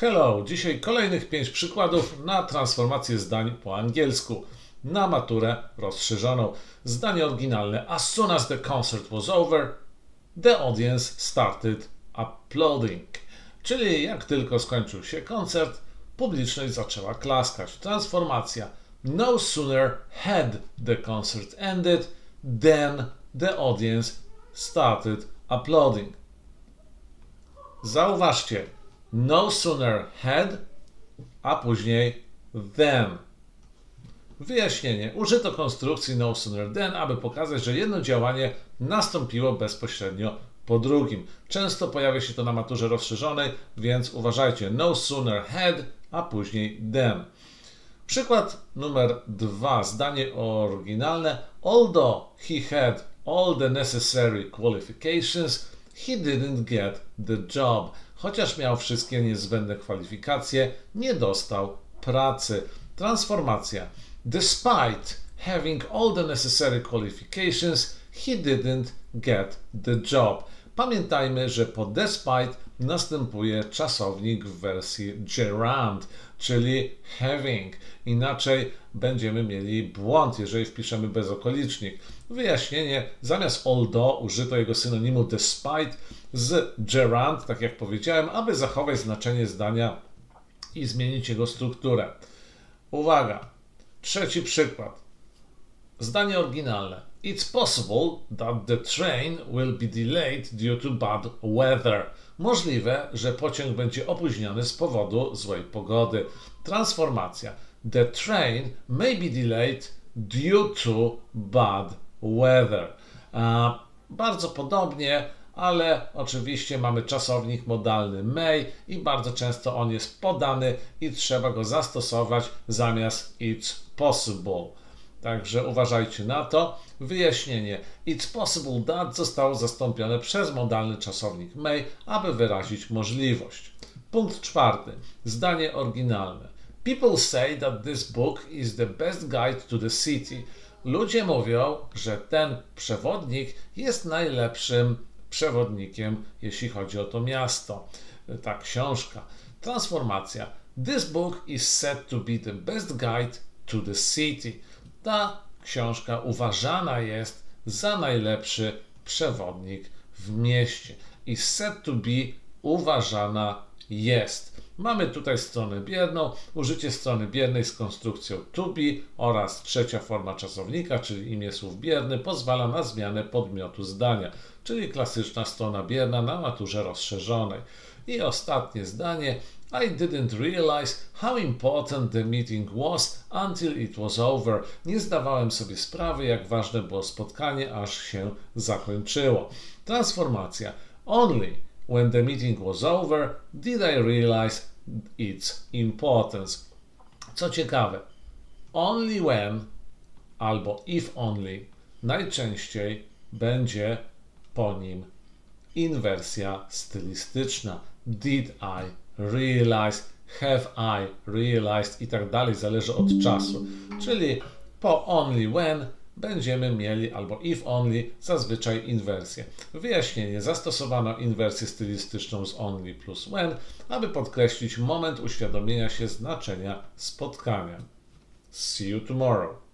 Hello! Dzisiaj kolejnych 5 przykładów na transformację zdań po angielsku. Na maturę rozszerzoną. Zdanie oryginalne. As soon as the concert was over, the audience started applauding. Czyli jak tylko skończył się koncert, publiczność zaczęła klaskać. Transformacja. No sooner had the concert ended than the audience started applauding. Zauważcie, no sooner had, a później than. Wyjaśnienie. Użyto konstrukcji no sooner than, aby pokazać, że jedno działanie nastąpiło bezpośrednio po drugim. Często pojawia się to na maturze rozszerzonej, więc uważajcie. No sooner had, a później than. Przykład numer dwa. Zdanie oryginalne. Although he had all the necessary qualifications, he didn't get the job. Chociaż miał wszystkie niezbędne kwalifikacje, nie dostał pracy. Transformacja. Despite having all the necessary qualifications, he didn't get the job. Pamiętajmy, że po despite następuje czasownik w wersji gerund, czyli having. Inaczej będziemy mieli błąd, jeżeli wpiszemy bezokolicznik. Wyjaśnienie, zamiast although użyto jego synonimu despite z gerund, tak jak powiedziałem, aby zachować znaczenie zdania i zmienić jego strukturę. Uwaga, trzeci przykład. Zdanie oryginalne. It's possible that the train will be delayed due to bad weather. Możliwe, że pociąg będzie opóźniony z powodu złej pogody. Transformacja. The train may be delayed due to bad weather. Bardzo podobnie, ale oczywiście mamy czasownik modalny may i bardzo często on jest podany i trzeba go zastosować zamiast it's possible. Także uważajcie na to. Wyjaśnienie. It's possible that zostało zastąpione przez modalny czasownik may, aby wyrazić możliwość. Punkt czwarty. Zdanie oryginalne. People say that this book is the best guide to the city. Ludzie mówią, że ten przewodnik jest najlepszym przewodnikiem, jeśli chodzi o to miasto. Ta książka. Transformacja. This book is said to be the best guide to the city. Ta książka uważana jest za najlepszy przewodnik w mieście. I said to be uważana jest. Mamy tutaj stronę bierną, użycie strony biernej z konstrukcją to be oraz trzecia forma czasownika, czyli imię słów bierny, pozwala na zmianę podmiotu zdania, czyli klasyczna strona bierna na maturze rozszerzonej. I ostatnie zdanie. I didn't realize how important the meeting was until it was over. Nie zdawałem sobie sprawy, jak ważne było spotkanie, aż się zakończyło. Transformacja. Only when the meeting was over did I realize its importance. Co ciekawe, only when albo if only najczęściej będzie po nim inwersja stylistyczna. Did I realize, have I realized i tak dalej, zależy od czasu. Czyli po only when będziemy mieli albo if only zazwyczaj inwersję. Wyjaśnienie. Zastosowano inwersję stylistyczną z only plus when, aby podkreślić moment uświadomienia się znaczenia spotkania. See you tomorrow.